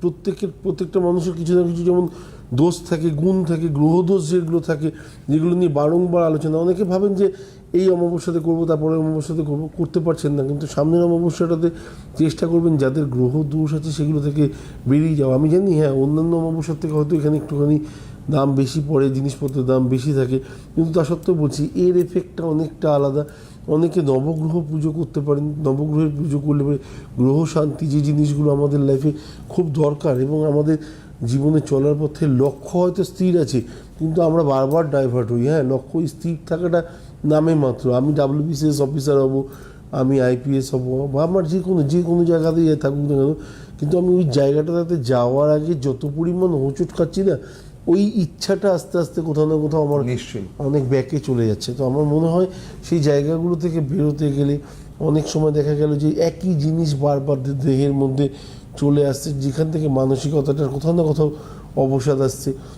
প্রত্যেকের, প্রত্যেকটা মানুষের কিছু না কিছু যেমন দোষ থাকে, গুণ থাকে, গ্রহদোষ যেগুলো থাকে, যেগুলো নিয়ে বারংবার আলোচনা। অনেকে ভাবেন যে এই অমাবস্যাতে করব, তারপরে অমাবস্যাতে করব, করতে পারছেন না। কিন্তু সামনের অমাবস্যাটাতে চেষ্টা করবেন যাদের গ্রহ দোষ আছে সেগুলো থেকে বেরিয়ে যাওয়া। আমি জানি হ্যাঁ অন্যান্য অমাবস্যার থেকে হয়তো এখানে একটুখানি দাম বেশি পড়ে, জিনিসপত্রের দাম বেশি থাকে। কিন্তু তা সত্ত্বেও বলছি, এর এফেক্টটা অনেকটা আলাদা। অনেকে নবগ্রহ পুজো করতে পারেন, নবগ্রহের পুজো করলে গ্রহ শান্তি যে জিনিসগুলো আমাদের লাইফে খুব দরকার এবং আমাদের জীবনে চলার পথে লক্ষ্য হয়তো স্থির আছে, কিন্তু আমরা বারবার ডাইভার্ট হই। হ্যাঁ লক্ষ্য স্থির থাকাটা নামে মাত্র। আমি ডাব্লিউবিসিএস অফিসার হব, আমি আইপিএস হব, বা আমার যে কোনো যে কোনো জায়গাতেই থাকুক না কেন, কিন্তু আমি ওই জায়গাটাতে যাওয়ার আগে যত পরিমাণ হোঁচট খাচ্ছি না ওই ইচ্ছাটা আস্তে আস্তে কোথাও না কোথাও আমার নিশ্চয়ই। অনেক ব্যাকে চলে যাচ্ছে। তো আমার মনে হয় সেই জায়গাগুলো থেকে বেরোতে গেলে অনেক সময় দেখা গেল যে একই জিনিস বারবার দেহের মধ্যে চলে আসছে যেখান থেকে মানসিকতাটার কোথাও না কোথাও অবসাদ আসছে।